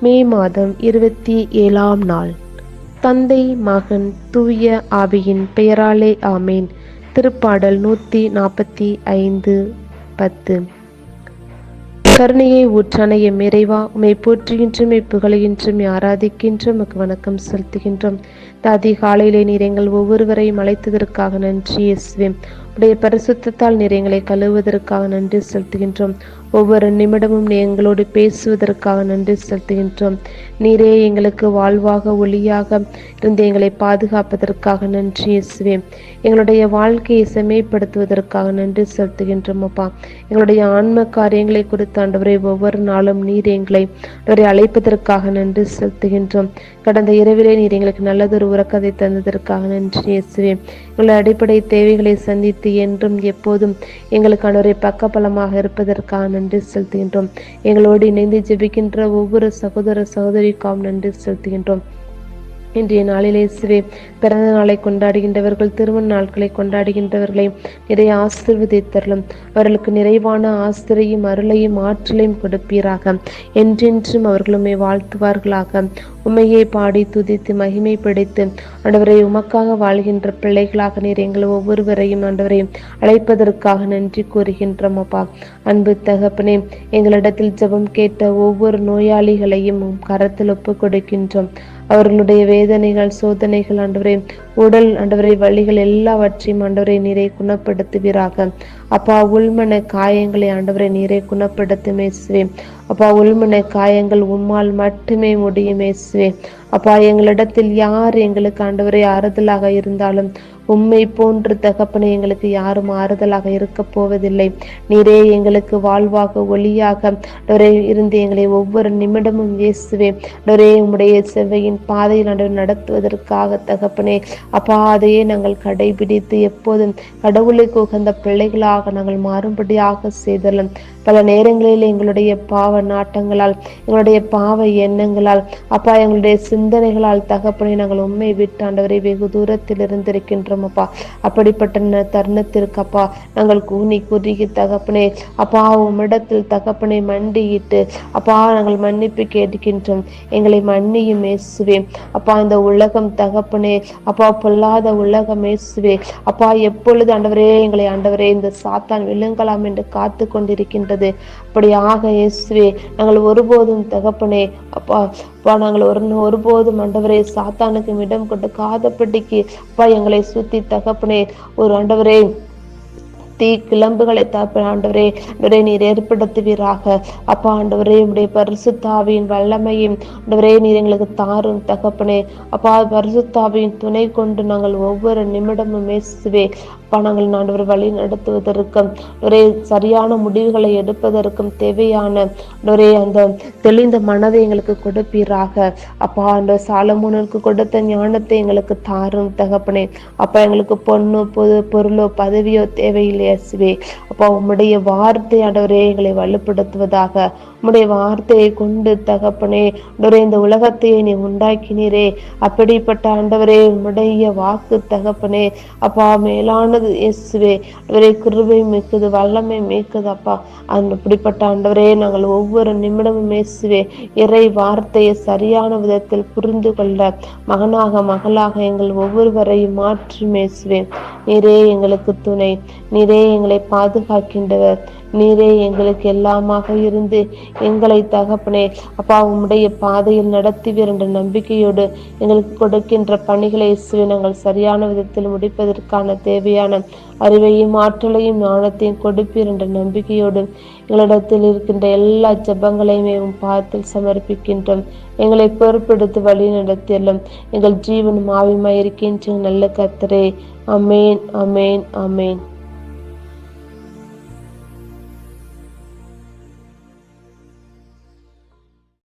மே மாதம் இருபத்தி ஏழாம் நாள். தந்தை மகன் தூய ஆவியின் பெயராலே ஆமேன். திருப்பாடல் நூற்றி நாற்பத்தி ஐந்து பத்து. கருணையை ஊற்றான எம் இறைவா உமை போற்றுகின்றோம் புகழுகின்றோம் ஆராதிக்கின்றோம் உமக்கு வணக்கம் செலுத்துகின்றோம். தாதி காலையிலே நீர் எங்கள் ஒவ்வொருவரையும் அழைத்ததற்காக நன்றி இயேசுவே. உடைய பரிசுத்தத்தால் நீர் எங்களை கழுவுவதற்காக நன்றி செலுத்துகின்றோம். ஒவ்வொரு நிமிடமும் நீ எங்களோடு பேசுவதற்காக நன்றி செலுத்துகின்றோம். நீரே எங்களுக்கு வாழ்வாக ஒளியாக இருந்து எங்களை பாதுகாப்பதற்காக நன்றி இயேசுவே. எங்களுடைய வாழ்க்கையை செம்மைப்படுத்துவதற்காக நன்றி செலுத்துகின்றோம் அப்பா. எங்களுடைய ஆன்ம காரியங்களை குறித்த ஆண்டவரை ஒவ்வொரு நாளும் நீர் எங்களை அவரை அழைப்பதற்காக நன்றி செலுத்துகின்றோம். கடந்த இரவிலே நீர் எங்களுக்கு நல்லதொரு உறக்கத்தை தந்ததற்காக நன்றி இயேசுவே. எங்களுடைய அடிப்படை தேவைகளை சந்தித்து என்றும் எப்போதும் எங்களுக்கானவரை பக்கபலமாக இருப்பதற்காக நன்றி செலுத்துகின்றோம். எங்களோடு இணைந்து ஜெபிக்கின்ற ஒவ்வொரு சகோதர சகோதரிக்காகவும் நன்றி செலுத்துகின்றோம். இன்றைய நாளிலே சிவே பிறந்த நாளை கொண்டாடுகின்றவர்கள் திருமண நாட்களை கொண்டாடுகின்றவர்களை நிறைய ஆசிர்வதித்தரலும் அவர்களுக்கு நிறைவான ஆசிரியையும் அருளையும் ஆற்றலையும் கொடுப்பீராக. என்றென்றும் அவர்களுமே வாழ்த்துவார்களாக. உண்மையை பாடி துதித்து மகிமை ஆண்டவரை உமக்காக வாழ்கின்ற பிள்ளைகளாக நீர் எங்கள் ஒவ்வொருவரையும் ஆண்டவரையும் அழைப்பதற்காக நன்றி கூறுகின்றோம் அப்பா அன்பு தகப்பனே எங்களிடத்தில் ஜெபம் கேட்ட ஒவ்வொரு நோயாளிகளையும் கரத்தில் ஒப்பு கொடுக்கின்றோம் அவர்களுடைய வேதனைகள் சோதனைகள் ஆண்டவரை உடல் ஆண்டவரை வழிகள் எல்லாவற்றையும் ஆண்டவரை நீரை குணப்படுத்துவீராக. அப்பா உள்மன காயங்களை ஆண்டவரை நீரை குணப்படுத்தும் மேசுவே அப்பா உள்மன காயங்கள் உம்மால் மட்டுமே முடியும் மேசுவே அப்பா எங்களிடத்தில் யார் எங்களுக்கு ஆண்டவரை ஆறுதலாக இருந்தாலும் உண்மை போன்று தகப்பனை எங்களுக்கு யாரும் ஆறுதலாக இருக்க போவதில்லை. நீரே எங்களுக்கு வாழ்வாக ஒளியாக டொரே இருந்து எங்களை ஒவ்வொரு நிமிடமும் இயேசுவே. டொரே உம்முடைய செவ்வையின் பாதையில் நடுவர் நடத்துவதற்காக தகப்பனே அப்பா அதையே நாங்கள் கடைபிடித்து எப்போதும் கடவுளுக்கு உகந்த பிள்ளைகளாக நாங்கள் மாறும்படியாக செய்தலும். பல நேரங்களில் எங்களுடைய பாவ நாட்டங்களால் எங்களுடைய பாவ எண்ணங்களால் அப்பா எங்களுடைய சிந்தனைகளால் தகப்பனை நாங்கள் உண்மை விட்டு ஆண்டவரை வெகு தூரத்தில் இருந்திருக்கின்றோம் அப்பா அப்படிப்பட்ட தருணத்திற்கு அப்பா நாங்கள் கூனி குறுகி தகப்பனே அப்பா உம்மிடத்தில் தகப்பனை மண்டியிட்டு அப்பா நாங்கள் மன்னிப்பு கேட்கின்றோம். எங்களை மன்னியும் மேசுவே அப்பா இந்த உலகம் தகப்பனே அப்பா பொல்லாத உலகம் மேசுவே அப்பா எப்பொழுது ஆண்டவரே எங்களை ஆண்டவரே இந்த சாத்தான் விழுங்கலாம் என்று காத்து கொண்டிருக்கின்றது அப்படியாக இயேசுவே நாங்கள் ஒருபோதும் தகப்பனே அப்பா அப்பா நாங்கள் ஒரு ஒருபோது மண்டவரே சாத்தானுக்கு இடம் கொண்டு காதப்பட்டிக்கு அப்பா எங்களை சுத்தி தகப்பனே. ஒரு ஆண்டவரே தீ கிளம்புகளை தாப்ப ஆண்டவரே ஆண்டவரே நீர் ஏற்படுத்துவீராக. அப்பா ஆண்டவரே உடைய பரிசுத்தாவியின் வல்லமையும் ஆண்டவரே நீர் எங்களுக்கு தாரும் தகப்பனே. அப்பா பரிசுத்தாவியின் துணை கொண்டு நாங்கள் ஒவ்வொரு நிமிடமும் மேசுவே அப்பா நாங்கள் ஆண்டவர் வழி நடத்துவதற்கும் ஒரே சரியான முடிவுகளை எடுப்பதற்கும் தேவையான ஒரே அந்த தெளிந்த மனதை எங்களுக்கு கொடுப்பீராக. அப்பா அந்த சாலமோனுக்கு கொடுத்த ஞானத்தை எங்களுக்கு தாரும் தகப்பனே. அப்பா எங்களுக்கு பொண்ணு பொது பொருளோ பதவியோ தேவையில்லை இயேசுவே. அப்பா உம்முடைய வார்த்தை ஆண்டவரே எங்களை வலுப்படுத்துவதாக. உம்முடைய வார்த்தையை கொண்டு தகப்பனே ஆண்டவரே இந்த உலகத்தையே நீ உண்டாக்கினீரே. அப்படிப்பட்ட ஆண்டவரே உம்முடைய வாக்கு தகப்பனே அப்பா மேலானது இயேசுவே. ஆண்டவரே கிருபை மிக்கது வல்லமை மிக்கது அப்பா. அந்த அப்படிப்பட்ட ஆண்டவரே நாங்கள் ஒவ்வொரு நிமிடமும் இயேசுவே இறை வார்த்தையை சரியான விதத்தில் புரிந்து கொள்ள மகனாக மகளாக எங்கள் ஒவ்வொருவரையும் மாற்றி மேசுவேன் நீரே எங்களுக்கு துணை. நீரே எங்களை பாதுகாக்கின்றவர். நீரே எங்களுக்கு எல்லாமாக இருந்து எங்களை தகப்பனே. அப்பா உம்முடைய பாதையில் நடத்துவீர் என்ற நம்பிக்கையோடு எங்களுக்கு கொடுக்கின்ற பணிகளை இயேசுவே நாங்கள் சரியான விதத்தில் முடிப்பதற்கான தேவையான அறிவையும் ஆற்றலையும் ஞானத்தையும் கொடுப்பீர் என்ற நம்பிக்கையோடு எங்களிடத்தில் இருக்கின்ற எல்லா ஜெபங்களையுமே உம் பாதத்தில் சமர்ப்பிக்கின்றோம். எங்களை பொறுப்பெடுத்து வழி நடத்தியலும் எங்கள் ஜீவனும் ஆவியுமாய் இருக்கின்ற நல்ல கத்தரே Amen, Amen, Amen.